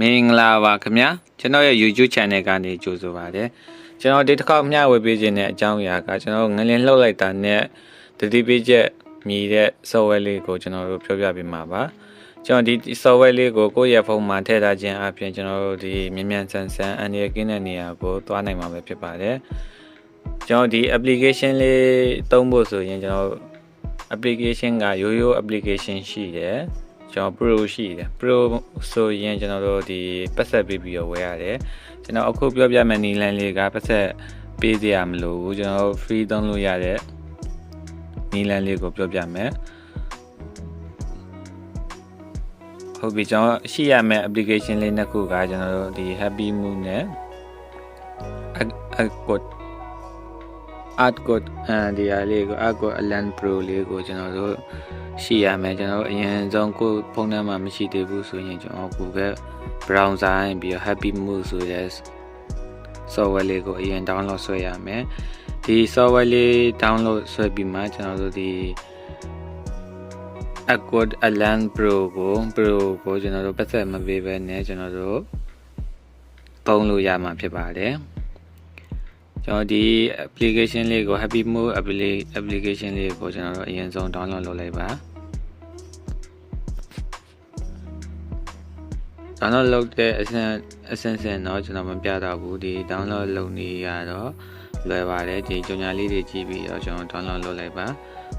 မင်္ဂလာပါခင်ဗျာကျွန်တော်ရဲ့ YouTube channel ကနေကြိုဆိုပါရစေကျွန်တော်ဒီတစ်ခေါက်မျှဝေပေးခြင်းတဲ့အကြောင်းအရာကကျွန်တော်ငလင်လှုပ်လိုက်တာနဲ့တတိပေးချက်မြည်တဲ့ software လေးကိုကျွန်တော်တို့ပြောပြပေးမှာပါကျွန်တော်ဒီ software လေးကိုကိုယ့်ရဲ့ဖုန်းမှာထည့်ထားခြင်းအပြင်ကျွန်တော်တို့ဒီမြန်မြန်ဆန်ဆန်အန်ရကင်းတဲ့နေရာကိုသွားနိုင်မှာပဲဖြစ်ပါတယ်ကျွန်တော်ဒီ application လေးသုံးဖို့ဆိုရင်ကျွန်တော် application ကရိုးရိုး application ရှိတယ် ကျွန်တော် pro ရှိတယ် pro ဆိုရင်ကျွန်တော်တို့ဒီပတ်သက်ပေးပြီးတော့ဝယ်ရတယ်ကျွန်တော်အခုပြောပြမယ့်နီလန်လေးကပတ်သက်ပေးစရာမလိုဘူးကျွန်တော် free သုံးလို့ရတဲ့နီလန်လေးကိုပြောပြမယ်ဟုတ်ပြီကျွန်တော်ရှိရမယ့် application လေးနှစ်ခုကကျွန်တော်တို့ဒီ happy mood နဲ့ accord art code အဲဒီအလေးကို art code alan pro လေးကိုကျွန်တော်တို့ရှိရမယ်ကျွန်တော်တို့အရင်ဆုံးကိုယ်ဖုန်းထဲမှာမရှိသေးဘူးဆိုရင်ကျွန်တော် Google browser ရင်ပြီးတော့ happy mood ဆိုတဲ့ software လေးကိုအရင် download ဆွဲရမယ်ဒီ software လေး download ဆွဲပြီးမှကျွန်တော်တို့ဒီ Accord Alan Pro ကို Pro ကိုကျွန်တော်တို့ပတ်သက်မပေးဘဲနဲ့ကျွန်တော်တို့သုံးလို့ရမှာဖြစ်ပါတယ် ကျွန်တော်ဒီ application လေးကို Happy Mood application လေးကိုကျွန်တော်တို့အရင်ဆုံး download လုပ်လိုက်ပါ download လုပ်တဲ့အဆင့်အဆင့်ဆင့်တော့ကျွန်တော်မပြတော့ဘူးဒီ download လုပ်နေရတော့လွယ်ပါတယ်ဒီကြော်ညာလေးတွေကြည့်ပြီးတော့ကျွန်တော် download လုပ်လိုက်ပါ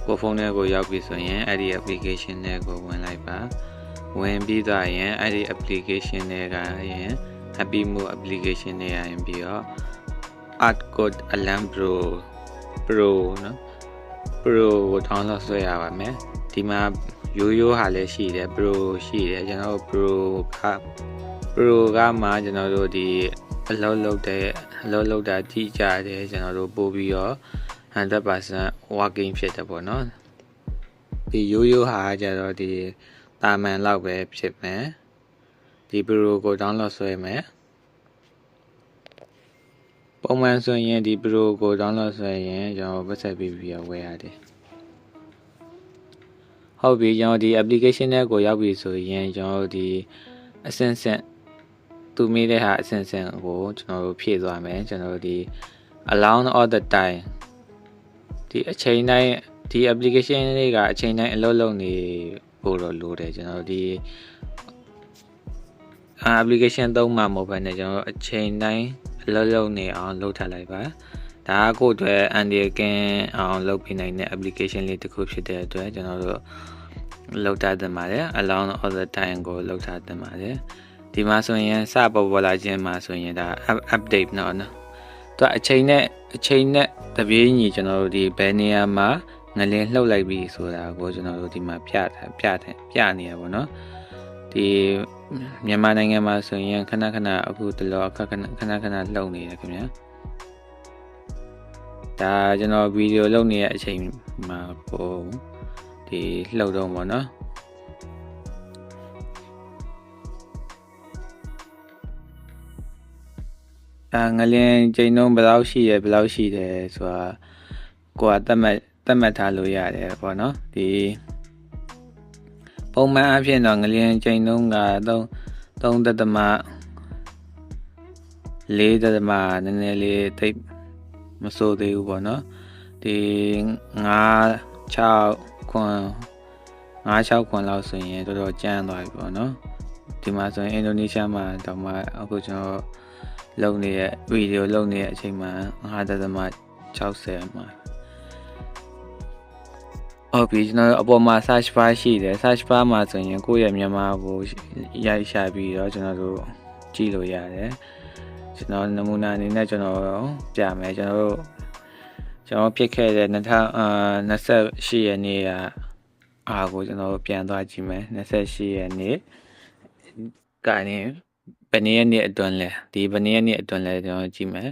ကိုဖုန်းထဲကိုရောက်ပြီဆိုရင်အဲ့ဒီ application တွေကိုဝင်လိုက်ပါဝင်ပြီးသွားရင်အဲ့ဒီ application တွေကရင် Happy Mood application တွေရရင်ပြီးတော့ Art Code Alarm Pro Pro နော် Pro ကို download ဆွဲရပါမယ်ဒီမှာရိုးရိုးဟာလည်းရှိတယ် Pro ရှိတယ်ကျွန်တော်တို့ Pro က Pro ကမှကျွန်တော်တို့ဒီအလုပ်လုပ်တဲ့အလုပ်လုပ်တာကြည့်ကြတယ်ကျွန်တော်တို့ပို့ပြီးတော့100% working ဖြစ်တယ်ပေါ့နော်ဒီရိုးရိုးဟာကျတော့ဒီတာမန်လောက်ပဲဖြစ်မယ်ဒီ Pro ကို download ဆွဲမယ် ပုံမှန်ဆိုရင်ဒီ Pro ကို download ဆွဲရင်ကျွန်တော်ပတ်သက်ပြီးပြီးတော့ဝယ်ရတယ်ဟုတ်ပြီကျွန်တော်ဒီ application တွေကိုရောက်ပြီဆိုရင်ကျွန်တော်ဒီအဆင့်ဆင့်သူမိတဲ့ဟာအဆင့်ဆင့်ကိုကျွန်တော်တို့ဖြည့်သွားမယ်ကျွန်တော်တို့ဒီ allow all the time ဒီအချိန်တိုင်းဒီ application တွေကအချိန်တိုင်းအလုပ်လုပ်နေဖို့တော့လိုတယ်ကျွန်တော်တို့ဒီ application သုံးမှမဟုတ်ဘဲနဲ့ကျွန်တော်တို့အချိန်တိုင်း အလုပ်လုပ်နေအောင်လုပ်ထားလိုက်ပါဒါကကိုယ့်အတွက်အန်ဒီကင်အောင်လုပ်ပြနိုင်တဲ့ application လေးတစ်ခုဖြစ်တဲ့အတွက်ကျွန်တော်တို့လောက်ထားတင်ပါတယ် allow all the time ကိုလောက်ထားတင်ပါတယ်ဒီမှာဆိုရင်စပေါ်ပေါ်လာခြင်းမှာဆိုရင်ဒါ update เนาะနော်သူအချိန်နဲ့အချိန်နဲ့တပြေးညီကျွန်တော်တို့ဒီဘယ်နေရာမှာငလင်းလှုပ်လိုက်ပြီဆိုတာကိုကျွန်တော်တို့ဒီမှာပြထားပြထားပြနေရပါတော့ဒီ မြန်မာနိုင်ငံမှာဆိုရင်ခဏခဏအခုတလောအခက်ခဏခဏခဏလှုပ်နေတယ်ခင်ဗျာဒါကျွန်တော်ဗီဒီယိုလုပ်နေတဲ့အချိန်မှာပို့ဒီလှုပ်တော့ပေါ့နော်အာငလင်းချိန်နှုန်းဘယ်လောက်ရှိရဘယ်လောက်ရှိတယ်ဆိုတာကိုကသတ်မှတ်သတ်မှတ်ထားလို့ရတယ်ပေါ့နော်ဒီ ပုံမှန်အဖြစ်တော့ငလျင်ချိန်နှုန်းက3 3တသမ4တသမနည်းနည်းလေးတိတ်မစိုးသေးဘူးပေါ့နော်ဒီ9 6ခွန်9 6ခွန်လောက်ဆိုရင်တော်တော်ကျန်းသွားပြီပေါ့နော်ဒီမှာဆိုရင်အင်ဒိုနီးရှားမှာတော့မှအခုကျွန်တော်လုံနေတဲ့ဗီဒီယိုလုံနေတဲ့အချိန်မှာ9တသမ60မှာ ဟုတ်ပြီကျွန်တော်အပေါ်မှာ search bar ရှိတယ် search bar မှာဆိုရင်ကိုယ့်ရဲ့မြန်မာကိုရိုက်ရှာပြီးတော့ကျွန်တော်တို့ကြည့်လို့ရတယ်ကျွန်တော်နမူနာအနေနဲ့ကျွန်တော်ပြမယ်ကျွန်တော်တို့ကျွန်တော်ဖြစ်ခဲ့တဲ့2028ရက်နေ့ကအားကိုကျွန်တော်တို့ပြန်သွားကြည့်မယ်28ရက်နေ့ကနေဘယ်နည်းရက်နေ့အတွင်းလဲဒီဘယ်နည်းရက်နေ့အတွင်းလဲကျွန်တော်ကြည့်မယ်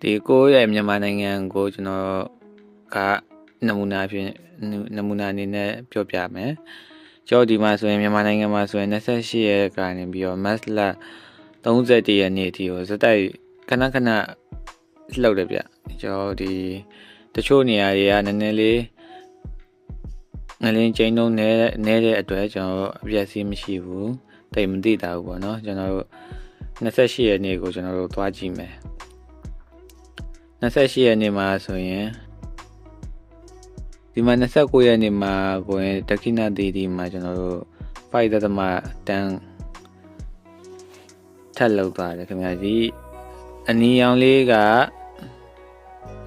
ဒီကိုယ့်ရဲ့မြန်မာနိုင်ငံကိုကျွန်တော်ကနမူနာဖြင့်နမူနာအနေနဲ့ပြောပြမယ်ကျောဒီမှာဆိုရင်မြန်မာနိုင်ငံမှာဆိုရင်28ရက်ကနေပြီးတော့မတ်လ31ရက်နေ့အထိကိုစတိုက်ခဏခဏလှုပ်တယ်ဗျကျောဒီတချို့နေရာတွေကနည်းနည်းလေးငလင်းကျင်းလုံးနဲနေတဲ့အတွက်ကျွန်တော်တို့အပြည့်စီးမရှိဘူးတိတ်မသိတာဘူးပေါ့နော်ကျွန်တော်တို့28ရက်နေ့ကိုကျွန်တော်တို့သွားကြည့်မယ် 28ရက်နေ့မှာဆိုရင်ဒီမှာ29ရက်နေ့မှာကိုရင်တခိနသီတီမှာကျွန်တော်တို့5သက်သမတန်းထပ်လောက်သွားတယ်ခင်ဗျာဒီအနီရောင်လေးက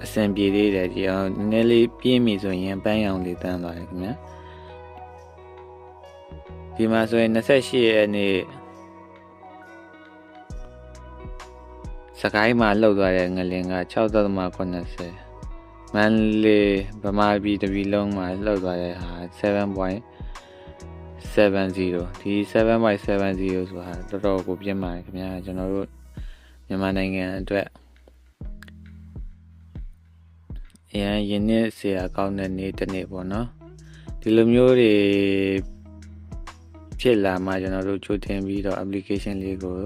အဆင်ပြေသေးတယ်ဒီအောင်နည်းနည်းလေးပြင်းပြီဆိုရင်ပန်းရောင်လေးတန်းသွားတယ်ခင်ဗျာဒီမှာဆိုရင်28ရက်နေ့ စကိုင်းမှာလှုပ်သွားတဲ့ငလင်က6.80မန်လေးဗမာပြည်တပြည်လုံးမှာလှုပ်သွားတဲ့ဟာ7.70ဒီ7.70ဆိုတာတော်တော်ကိုပြင်းပါတယ်ခင်ဗျာကျွန်တော်တို့မြန်မာနိုင်ငံအတွက်အရင်ရင်းနှီးဆရာကောင်းတဲ့နေ့တစ်နေ့ပေါ့နော်ဒီလိုမျိုးတွေဖြစ်လာမှကျွန်တော်တို့ချိုးတင်ပြီးတော့ application လေးကို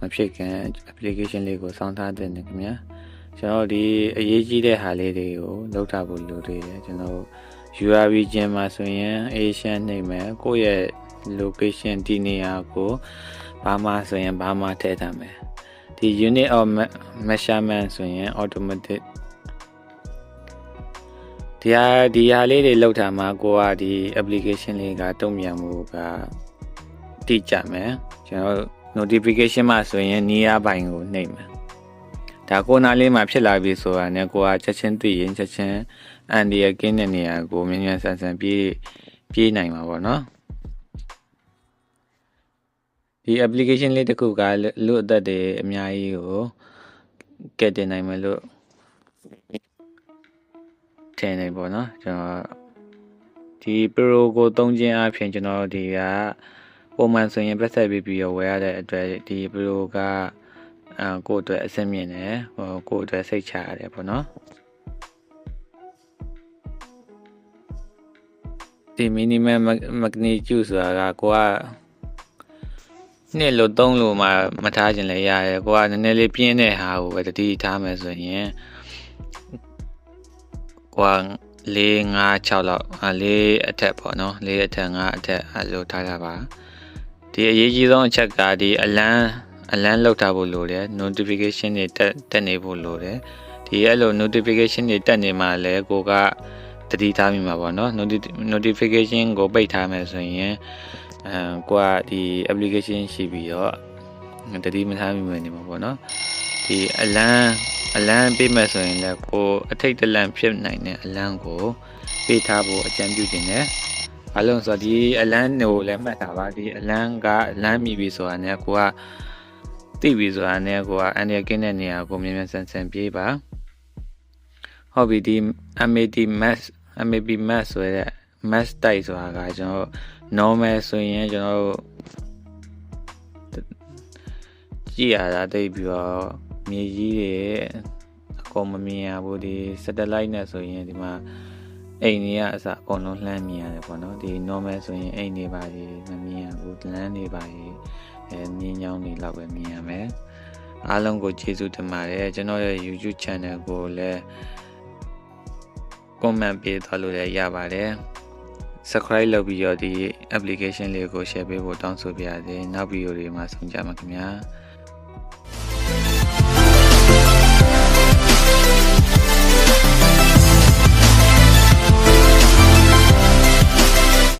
မဖြစ်ခင် application လေးကိုစောင့်ထားတဲ့နေခင်ဗျာကျွန်တော်ဒီအရေးကြီးတဲ့ဟာလေးတွေကိုလောက်ထားဖို့လိုသေးတယ်ကျွန်တော် URV ကျင်းမှာဆိုရင် Asian နှိမ့်မယ်ကိုယ့်ရဲ့ location ဒီနေရာကိုဘာမှဆိုရင်ဘာမှထည့်ထားမယ်ဒီ unit of measurement ဆိုရင် automatic ဒီဟာဒီဟာလေးတွေလောက်ထားမှာကိုကဒီ application လေးကတုံ့ပြန်မှုကတိကျမယ်ကျွန်တော် notification မှာဆိုရင်နေရာပိုင်းကိုနှိပ်မယ်ဒါကိုနာလေးမှာဖြစ်လာပြီဆိုတာနဲ့ကိုကချက်ချင်းသိရင်ချက်ချင်းအန်ဒီရကင်းတဲ့နေရာကိုမြင်မြန်ဆန်ဆန်ပြေးပြေးနိုင်မှာပေါ့နော်ဒီ application လေးတစ်ခုကလူအသက်တွေအများကြီးကိုကဲတင်နိုင်မယ်လို့ထင်နေပေါ့နော်ကျွန်တော်ဒီ Pro ကိုသုံးခြင်းအပြင်ကျွန်တော်ဒီက ပုံမှန်ဆိုရင်ပတ်သက်ပြီးပြီးတော့ဝယ်ရတဲ့အတွက်ဒီ Pro ကအာကိုယ့်အတွက်အဆင်ပြေတယ်ဟိုကိုယ့်အတွက်စိတ်ချရတယ်ပေါ့နော်ဒီ minimum magnitude ဆိုတာကကိုကနှစ်လို့သုံးလို့မှမထားခြင်းလည်းရတယ်ကိုကနည်းနည်းလေးပြင်းတဲ့ဟာကိုပဲတတိထားမယ်ဆိုရင်ကွာ4 5 6လောက်4အထက်ပေါ့နော်4အထက်5အထက်အဲ့လိုထားတာပါ ဒီအရေးကြီးဆုံးအချက်ကဒီအလန်းအလန်းလောက်ထားဖို့လိုတယ် notification တွေတက်တက်နေဖို့လိုတယ်ဒီအဲ့လို notification တွေတက်နေမှလည်းကိုကတတိထားမိမှာပေါ့နော် notification ကိုပိတ်ထားမယ်ဆိုရင်အဲကိုကဒီ application ရှိပြီးတော့တတိမထားမိမယ်နေမှာပေါ့နော်ဒီအလန်းအလန်းပေးမဲ့ဆိုရင်လည်းကိုအထိတ်တလန့်ဖြစ်နိုင်တဲ့အလန်းကိုပေးထားဖို့အကြံပြုခြင်းနဲ့ အလုံးဆိုဒီအလန်းကိုလည်းမှတ်တာပါဒီအလန်းကအလန်းမိပြီဆိုတာနဲ့ကိုကသိပြီဆိုတာနဲ့ကိုကအန်ရကင်းတဲ့နေရာကိုမြင်မြန်ဆန်ဆန်ပြေးပါဟုတ်ပြီဒီ MAD mass MAB mass ဆိုတဲ့ mass type ဆိုတာကကျွန်တော် normal ဆိုရင်ကျွန်တော်ကြည့်ရတာတိတ်ပြီးတော့မြေကြီးတွေအကုန်မမြင်ရဘူးဒီ satellite နဲ့ဆိုရင်ဒီမှာ အိမ်တွေကအစအကုန်လုံးလှမ်းမြင်ရတယ်ပေါ့နော်ဒီ normal ဆိုရင်အိမ်တွေပါကြီးမမြင်ရဘူးလမ်းတွေပါကြီးအဲမြင်းချောင်းတွေလောက်ပဲမြင်ရမယ်အားလုံးကိုကျေးဇူးတင်ပါတယ်ကျွန်တော်ရဲ့ YouTube channel ကိုလည်း comment ပေးသွားလို့လည်းရပါတယ် subscribe လုပ်ပြီးတော့ဒီ application လေးကို share ပေးဖို့တောင်းဆိုပါရစေနောက်ဗီဒီယိုတွေမှာဆုံကြပါခင်ဗျာ